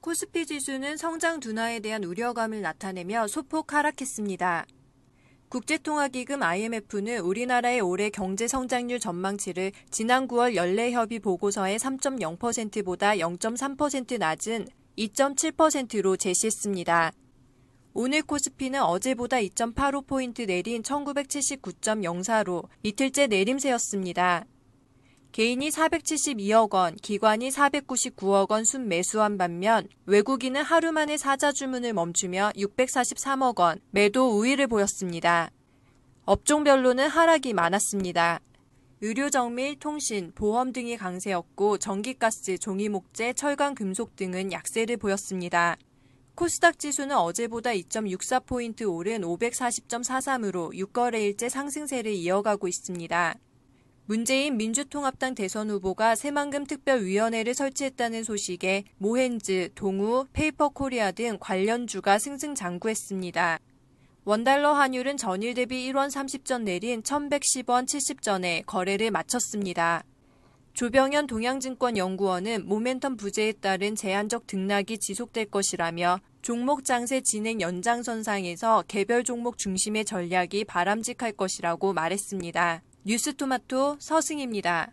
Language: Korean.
코스피 지수는 성장 둔화에 대한 우려감을 나타내며 소폭 하락했습니다. 국제통화기금 IMF는 우리나라의 올해 경제 성장률 전망치를 지난 9월 연례협의 보고서의 3.0%보다 0.3% 낮은 2.7%로 제시했습니다. 오늘 코스피는 어제보다 2.85포인트 내린 1979.04로 이틀째 내림세였습니다. 개인이 472억 원, 기관이 499억 원 순 매수한 반면 외국인은 하루 만에 사자 주문을 멈추며 643억 원 매도 우위를 보였습니다. 업종별로는 하락이 많았습니다. 의료 정밀, 통신, 보험 등이 강세였고 전기가스, 종이목재, 철강, 금속 등은 약세를 보였습니다. 코스닥 지수는 어제보다 2.64포인트 오른 540.43으로 6거래일째 상승세를 이어가고 있습니다. 문재인 민주통합당 대선 후보가 새만금 특별위원회를 설치했다는 소식에 모헨즈, 동우, 페이퍼코리아 등 관련주가 승승장구했습니다. 원달러 환율은 전일 대비 1원 30전 내린 1110원 70전에 거래를 마쳤습니다. 조병현 동양증권 연구원은 모멘텀 부재에 따른 제한적 등락이 지속될 것이라며 종목 장세 진행 연장선상에서 개별 종목 중심의 전략이 바람직할 것이라고 말했습니다. 뉴스토마토 서승입니다.